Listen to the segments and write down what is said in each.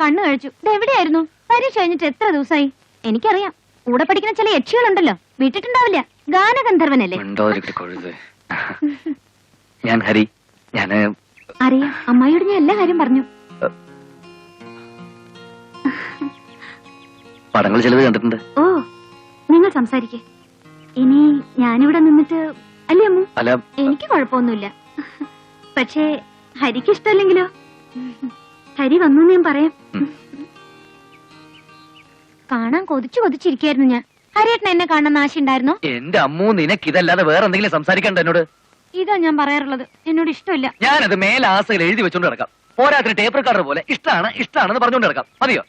കണ്ണു കഴിച്ചു. ഇത് എവിടെയായിരുന്നു? പരീക്ഷ കഴിഞ്ഞിട്ട് എത്ര ദിവസമായി? എനിക്കറിയാം. കൂടെ പഠിക്കുന്ന ചില യക്ഷികളുണ്ടല്ലോ. വിട്ടിട്ടുണ്ടാവില്ല. ഗാനഗന്ധർവനല്ലേ? ഞാൻ ഹരി. ഞാൻ അറിയാം. അമ്മായിയോട് ഞാൻ എല്ലാ കാര്യം പറഞ്ഞു. പടങ്ങൾ ചിലത് കണ്ടിട്ടുണ്ട്. ഓ നിങ്ങൾ സംസാരിക്കേ. ഇനി ഞാനിവിടെ നിന്നിട്ട് അല്ലേ അമ്മു? അല്ല. എനിക്ക് കുഴപ്പമൊന്നുമില്ല. പക്ഷേ ഹരിക്ക് ഇഷ്ടമല്ലെങ്കിലോ? ഹരി വന്നു ഞാൻ പറയാം. കാണാൻ കൊതിച്ചു കൊതിച്ചിരിക്കായിരുന്നു ഞാൻ. ഹരിയേട്ടൻ എന്നെ കാണാൻ ആശയുണ്ടായിരുന്നോ എന്റെ അമ്മു നിനക്ക് ഇതല്ലാതെ വേറെ എന്തെങ്കിലും സംസാരിക്കണ്ട എന്നോട്? ഇതാ ഞാൻ പറയാറുള്ളത്. എന്നോട് ഇഷ്ടമില്ല. ഞാനത് മേലാസയിൽ എഴുതി വെച്ചോണ്ട് നടക്കാം. പോരാത്തിന് ടേപ്പ് റെക്കോർഡർ പോലെ ഇഷ്ടമാണ് ഇഷ്ടമാണെന്ന് പറഞ്ഞുകൊണ്ട് കിടക്കാം മതിയോ?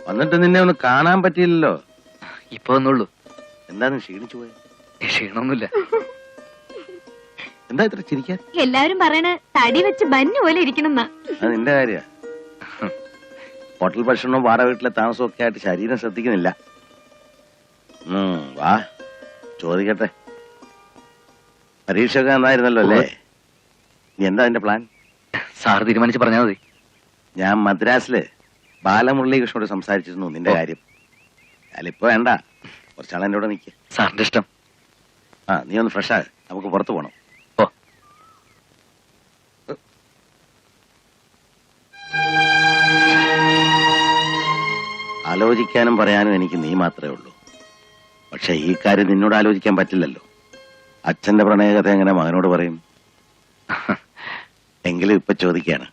വന്നിട്ട് നിന്നെ ഒന്ന് കാണാൻ പറ്റിയില്ലല്ലോ. ഇപ്പൊ ഒന്നുള്ളൂ എന്താന്ന് ക്ഷീണിച്ചു പോയത് ക്ഷീണമൊന്നുമില്ല. എന്താ ഇത്ര ചിരിക്കാൻ? എല്ലാവരും പറയണ തടി വെച്ച് ബന്നു പോലെ ഇരിക്കണം അത് നിന്റെ കാര്യ. ഹോട്ടൽ ഭക്ഷണവും വാടക വീട്ടിലെ താമസവും ഒക്കെ ആയിട്ട് ശരീരം ശ്രദ്ധിക്കുന്നില്ല. ഉം, വാ. ചോദിക്കട്ടെ. പരീക്ഷ ഒക്കെ നന്നായിരുന്നല്ലോ അല്ലേ? നീ എന്താ അതിന്റെ പ്ലാൻ സാർ തീരുമാനിച്ച് പറഞ്ഞാൽ മതി. ഞാൻ മദ്രാസിൽ ബാലമുരളീകൃഷ്ണനോട് സംസാരിച്ചിരുന്നു നിന്റെ കാര്യം. അല്ല ഇപ്പൊ വേണ്ട. കുറച്ചാൾ എന്റെ കൂടെ നിൽക്കുക സാറിന്റെ ഇഷ്ടം. ആ നീ ഒന്ന് ഫ്രഷ് ആയ നമുക്ക് പുറത്തു പോണം. ആലോചിക്കാനും പറയാനും എനിക്ക് നീ മാത്രമേ ഉള്ളൂ. പക്ഷെ ഈ കാര്യം നിന്നോട് ആലോചിക്കാൻ പറ്റില്ലല്ലോ. അച്ഛന്റെ പ്രണയകഥ എങ്ങനെ മകനോട് പറയും? എങ്കിലും ഇപ്പൊ ചോദിക്കാണ്.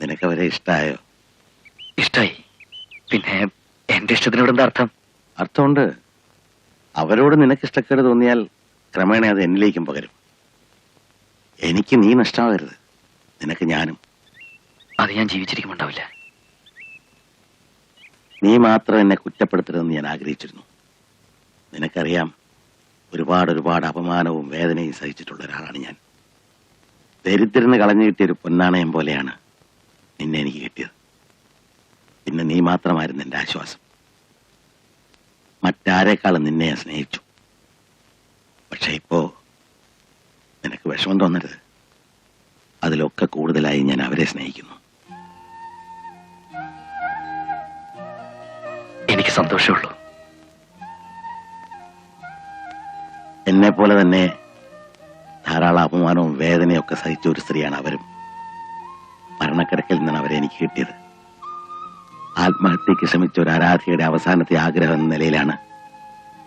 നിനക്ക് അവരെ ഇഷ്ടായോ? ഇഷ്ടായി. പിന്നെ എന്റെ ഇഷ്ടത്തിനോട് എന്താ അർത്ഥം? അർത്ഥമുണ്ട്. അവരോട് നിനക്ക് ഇഷ്ടക്കേട് തോന്നിയാൽ ക്രമേണ അത് എന്നിലേക്കും പകരും. എനിക്ക് നീ നഷ്ടാവരുത്. നിനക്ക് ഞാനും. അത് ഞാൻ ജീവിച്ചിരിക്കുമുണ്ടാവില്ല നീ മാത്രം എന്നെ കുറ്റപ്പെടുത്തരുതെന്ന് ഞാൻ ആഗ്രഹിച്ചിരുന്നു. നിനക്കറിയാം ഒരുപാട് ഒരുപാട് അപമാനവും വേദനയും സഹിച്ചിട്ടുള്ള ഒരാളാണ് ഞാൻ. ദരിദ്രന് കളഞ്ഞു കിട്ടിയ ഒരു പൊന്നാണയം പോലെയാണ് നിന്നെ എനിക്ക് കിട്ടിയത്. പിന്നെ നീ മാത്രമായിരുന്നു എന്റെ ആശ്വാസം. മറ്റാരെക്കാളും നിന്നെ ഞാൻ സ്നേഹിച്ചു. പക്ഷെ ഇപ്പോ നിനക്ക് വിഷമം തോന്നരുത്. അതിലൊക്കെ കൂടുതലായി ഞാൻ അവരെ സ്നേഹിക്കുന്നു. എനിക്ക് സന്തോഷമുള്ളൂ എന്നെ പോലെ തന്നെ ധാരാളം അപമാനവും വേദനയും ഒക്കെ സഹിച്ച ഒരു സ്ത്രീയാണ് അവരും. മരണക്കിടക്കിൽ നിന്നാണ് അവരെ എനിക്ക് കിട്ടിയത്. ആത്മഹത്യക്ക് ശ്രമിച്ച ഒരു ആരാധികയുടെ അവസാനത്തെ ആഗ്രഹം എന്ന നിലയിലാണ്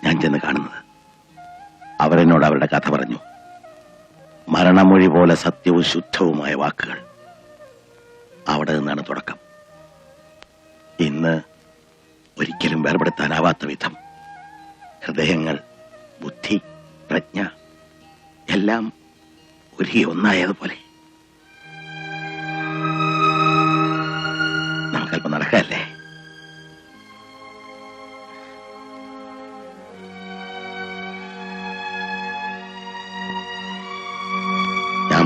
ഞാൻ ചെന്ന് കാണുന്നത്. അവരെന്നോട് അവരുടെ കഥ പറഞ്ഞു. മരണമൊഴി പോലെ സത്യവും ശുദ്ധവുമായ വാക്കുകൾ. അവിടെ നിന്നാണ് തുടക്കം. ഇന്ന് ഒരിക്കലും വേർപെടുത്താനാവാത്ത വിധം ഹൃദയങ്ങൾ ബുദ്ധി പ്രജ്ഞ എല്ലാം ഒരു ഒന്നായതുപോലെ. നമുക്കല്പം നടക്കല്ലേ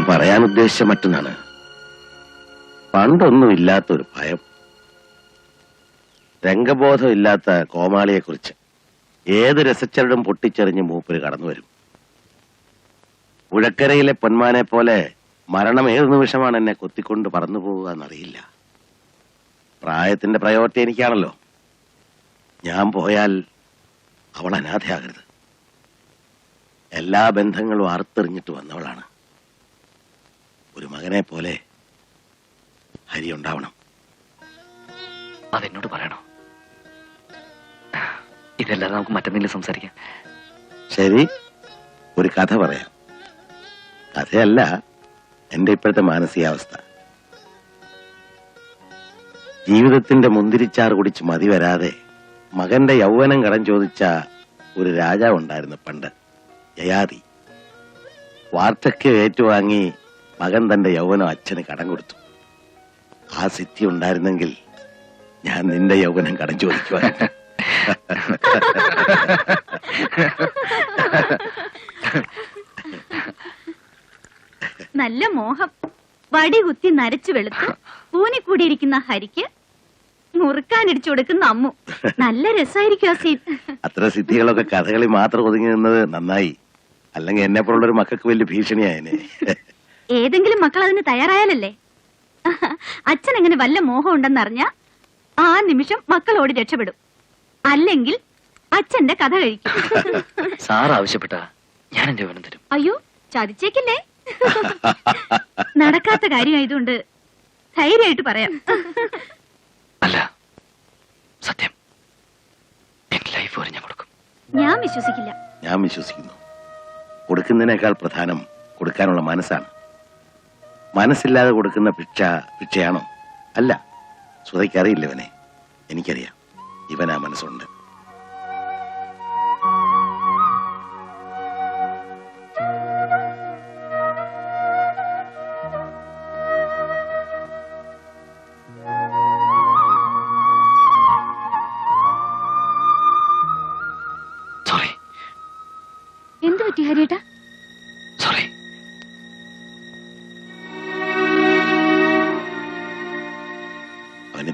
പറയാൻ ഉദ്ദേശിച്ച മറ്റൊന്നാണ്. പണ്ടൊന്നും ഇല്ലാത്തൊരു ഭയം. രംഗബോധമില്ലാത്ത കോമാളിയെക്കുറിച്ച് ഏത് രസച്ചരടും പൊട്ടിച്ചെറിഞ്ഞ് മൂപ്പര് കടന്നു വരും. പുഴക്കരയിലെ പൊന്മാനെ പോലെ മരണം ഏത് നിമിഷമാണ് എന്നെ കൊത്തിക്കൊണ്ട് പറന്നു പോവുക എന്നറിയില്ല. പ്രായത്തിന്റെ പ്രയോറിറ്റി എനിക്കാണല്ലോ. ഞാൻ പോയാൽ അവൾ അനാഥയാകരുത്. എല്ലാ ബന്ധങ്ങളും അറുത്തെറിഞ്ഞിട്ട് വന്നവളാണ്. ഒരു മകനെ പോലെ ഹരി ഉണ്ടാവണം. അതെന്നോട് പറയണോ? ഇതല്ലാതെ നമുക്ക് മറ്റെന്തെങ്കിലും സംസാരിക്കാം. ശരി ഒരു കഥ പറയാം. കഥയല്ല എന്റെ ഇപ്പോഴത്തെ മാനസികാവസ്ഥ. ജീവിതത്തിന്റെ മുന്തിരിച്ചാർ കുടിച്ച് മതി വരാതെ മകന്റെ യൗവനം കടം ചോദിച്ച ഒരു രാജാവ് ഉണ്ടായിരുന്നു പണ്ട് ജയാതി. വാർദ്ധക്യം ഏറ്റുവാങ്ങി മകൻ തന്റെ യൗവനം അച്ഛന് കടം കൊടുത്തു. ആ സിദ്ധി ഉണ്ടായിരുന്നെങ്കിൽ ഞാൻ നിന്റെ യൗവനം കടം ചോദിക്കുവാൻ നല്ല മോഹം. വടി കുത്തി നരച്ചു വെളുത്ത് കൂനിക്കൂടിയിരിക്കുന്ന ഹരിക്ക് മുറുക്കാനിടിച്ചു കൊടുക്കുന്ന അമ്മു. നല്ല രസമായിരിക്കും ആ സീൻ. അത്ര സിദ്ധികളൊക്കെ കഥകളി മാത്രം ഒതുങ്ങി നിന്നത് നന്നായി. അല്ലെങ്കിൽ എന്നെ പോലുള്ള ഒരു മക്കൾക്ക് വലിയ ഭീഷണിയായനെ. ഏതെങ്കിലും മക്കൾ അതിന് തയ്യാറായാലല്ലേ? അച്ഛൻ എങ്ങനെ വല്ല മോഹം ഉണ്ടെന്നറിഞ്ഞ ആ നിമിഷം മക്കൾ ഓടി രക്ഷപ്പെടും. അല്ലെങ്കിൽ അച്ഛന്റെ കഥ കഴിക്കും. സാർ ആവശ്യപ്പെട്ട ഞാൻ എന്റെ വിവരം തരും. അയ്യോ ചതിച്ചേക്കില്ലേ? നടക്കാത്ത കാര്യമായതുകൊണ്ട് ധൈര്യമായിട്ട് പറയാം. അല്ല സത്യം. എന്റെ ലൈഫ് വരെ ഞാൻ കൊടുക്കും. ഞാൻ വിശ്വസിക്കില്ല. ഞാൻ വിശ്വസിക്കുന്നു. കൊടുക്കുന്നതിനേക്കാൾ പ്രധാനം കൊടുക്കാനുള്ള മനസ്സാണ്. മനസ്സില്ലാതെ കൊടുക്കുന്ന ഭിക്ഷ ഭിക്ഷയാണോ? അല്ല. സുധയ്ക്കറിയില്ല ഇവനെ. എനിക്കറിയാം. ഇവനാ മനസ്സുണ്ട്.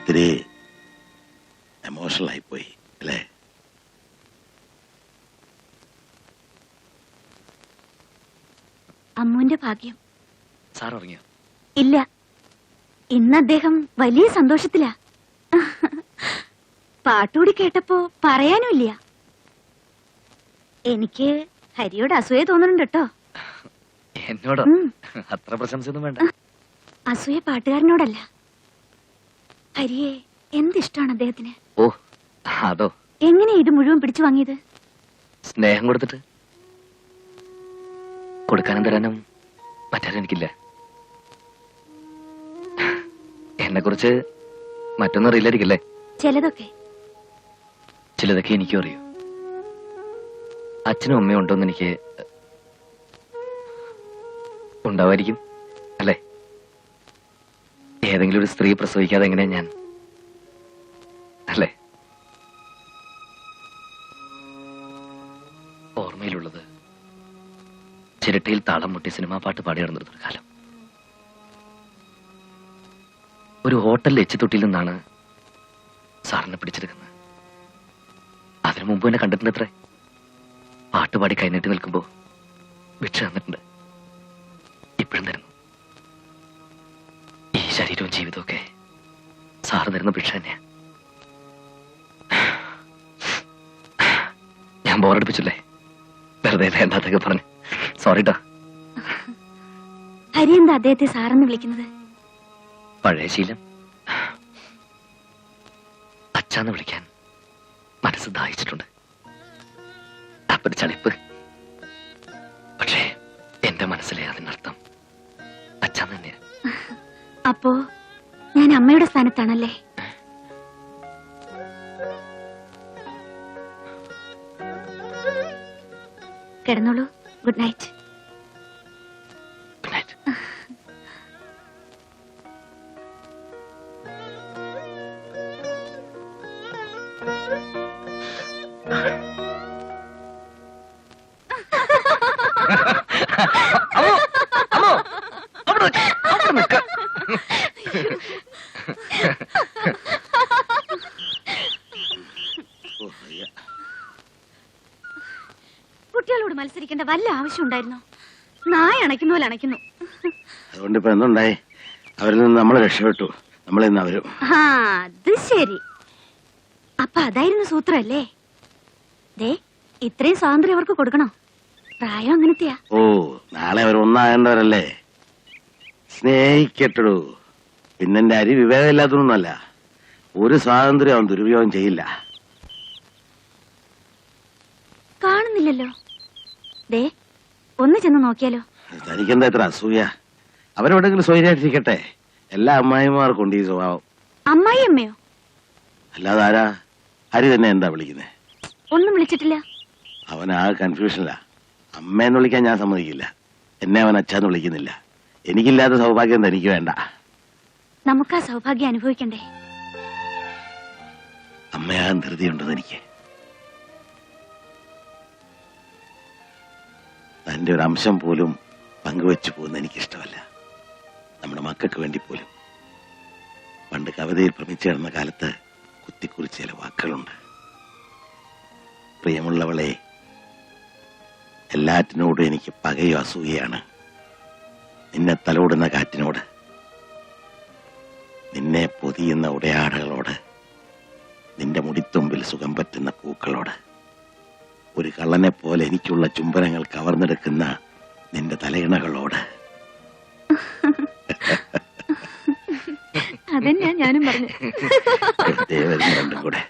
അവനിത്തിരി എമോഷണൽ പോയി അല്ലേ? അമ്മുവിന്റെ ഭാഗ്യം. സാർ ഉറങ്ങിയോ? ഇല്ല. ഇന്ന് അദ്ദേഹം വലിയ സന്തോഷത്തിലാ. പാട്ടുകൂടി കേട്ടപ്പോ പറയാനുമില്ല എനിക്ക് ഹരിയോട് അസൂയ തോന്നുന്നുണ്ട് കേട്ടോ. എന്നോടോ. അത്ര പ്രശംസയൊന്നും വേണ്ട. അസൂയ പാട്ടുകാരനോടല്ല. ഹരിയെ എന്തിഷ്ടാണ് അദ്ദേഹത്തിന്? ഓ അതോ. എങ്ങനെ ഇത് മുഴുവൻ പിടിച്ചു വാങ്ങിയത്? സ്നേഹം കൊടുത്തിട്ട്? കൊടുക്കാനും തരാനും എനിക്കില്ല. എന്നെ കുറിച്ച് മറ്റൊന്നും അറിയില്ലായിരിക്കല്ലേ? ചിലതൊക്കെ. ചിലതൊക്കെ എനിക്കും അറിയൂ. അച്ഛനും അമ്മയും ഉണ്ടോന്ന് എനിക്ക് ഉണ്ടാവായിരിക്കും ഏതെങ്കിലും ഒരു സ്ത്രീ പ്രസവിക്കാതെ എങ്ങനെയാ ഞാൻ? അല്ലേ? ഓർമ്മയിലുള്ളത് ചിരട്ടയിൽ താളം മുട്ടി സിനിമാ പാട്ട് പാടി നടന്നിരുന്നൊരു കാലം. ഒരു ഹോട്ടലിൽ എച്ചിത്തൊട്ടിയിൽ നിന്നാണ് സാറിനെ പിടിച്ചെടുക്കുന്നത്. അതിനു മുമ്പ് എന്നെ കണ്ടിട്ടുണ്ട് അത്രേ പാട്ടുപാടി കൈനീട്ടി നിൽക്കുമ്പോ ഭിക്ഷ തന്നിട്ടുണ്ട്. സാറ് തരുന്ന ഭിക്ഷ തന്നെയാ ഞാൻ ബോറടിപ്പിച്ചില്ലേ? വെറുതെ വേണ്ടാത്തൊക്കെ പറഞ്ഞു. സോറിട്ടോ ഹരി എന്താ അദ്ദേഹത്തെ സാറെന്ന് വിളിക്കുന്നത്? പഴയ ശീലം. അച്ഛന്ന് വിളിക്കാൻ മനസ്സ് ദാഹിച്ചിട്ടുണ്ട്. അപ്പൊരു ചളിപ്പ്. പക്ഷേ എന്റെ മനസ്സിലെ അതിനർത്ഥം അച്ഛൻ തന്നെയാ. അപ്പോ ഞാൻ അമ്മയുടെ സ്ഥാനത്താണല്ലേ? കിടന്നോളൂ. Good night. വല്ല ആവശ്യം ഉണ്ടായിരുന്നോ നായ അണയ്ക്കുന്ന പോലെ അണയ്ക്കുന്നു. അതുകൊണ്ട് ഇപ്പൊ എന്തുണ്ടായി? അവരിൽ നിന്ന് നമ്മൾ രക്ഷപ്പെട്ടു. നമ്മൾ നിന്ന് അവരും. ആ അത് ശരി. അപ്പൊ അതായിരുന്നു സൂത്രമല്ലേ ദേ ഇത്രയും സ്വാതന്ത്ര്യം അവർക്ക് കൊടുക്കണോ? പ്രായം അങ്ങനത്തെയാ. ഓ നാളെ അവർ ഒന്നാകേണ്ടവരല്ലേ? സ്നേഹിക്കട്ടടൂ. പിന്നെന്റെ അരി വിവേകമില്ലാത്തതൊന്നുമല്ല. ഒരു സ്വാതന്ത്ര്യം അവൻ ദുരുപയോഗം ചെയ്യില്ല. കാണുന്നില്ലല്ലോ. ദേ ഒന്ന് ചെന്ന് നോക്കിയാലോ? തനിക്കെന്താ ഇത്ര അസൂയ? അവരെവിടെങ്കിലും സ്വൈരായിട്ടിരിക്കട്ടെ. എല്ലാ അമ്മായിമാർക്കും ഉണ്ട് ഈ സ്വഭാവം. അമ്മായി അമ്മയോ? അല്ലാതെ ആരാ? ഹരി തന്നെ എന്താ വിളിക്കുന്നേ? ഒന്നും വിളിച്ചിട്ടില്ല. അവൻ ആ കൺഫ്യൂഷനിലാ. അമ്മയെന്ന് വിളിക്കാൻ ഞാൻ സമ്മതിക്കില്ല. എന്നെ അവൻ അച്ഛന്ന് വിളിക്കുന്നില്ല. എനിക്കില്ലാത്ത സൗഭാഗ്യം തനിക്ക് വേണ്ട. നമുക്ക് ആ സൗഭാഗ്യം അനുഭവിക്കണ്ടേ? അമ്മയാകാൻ ധൃതിയുണ്ടെന്ന് എനിക്ക് തന്റെ ഒരു അംശം പോലും പങ്കുവെച്ചു പോകുന്ന എനിക്കിഷ്ടമല്ല. നമ്മുടെ മക്കൾക്ക് വേണ്ടി പോലും. പണ്ട് കവിതയിൽ ഭ്രമിച്ചു കിടന്ന കാലത്ത് കുത്തിക്കുറിച്ച് ചില വാക്കുകളുണ്ട്. പ്രിയമുള്ളവളെ എല്ലാറ്റിനോടും എനിക്ക് പകയും അസൂയയാണ്. നിന്നെ തലോടുന്ന കാറ്റിനോട് നിന്നെ പൊതിയുന്ന ഉടയാടകളോട് നിന്റെ മുടിത്തുമ്പിൽ സുഖം പറ്റുന്ന പൂക്കളോട്. ഒരു കള്ളനെ പോലെ എനിക്കുള്ള ചുംബനങ്ങൾ കവർന്നെടുക്കുന്ന നിന്റെ തലയിണകളോട്. അതന്നെയാ ഞാനും പറഞ്ഞു രണ്ടും കൂടെ.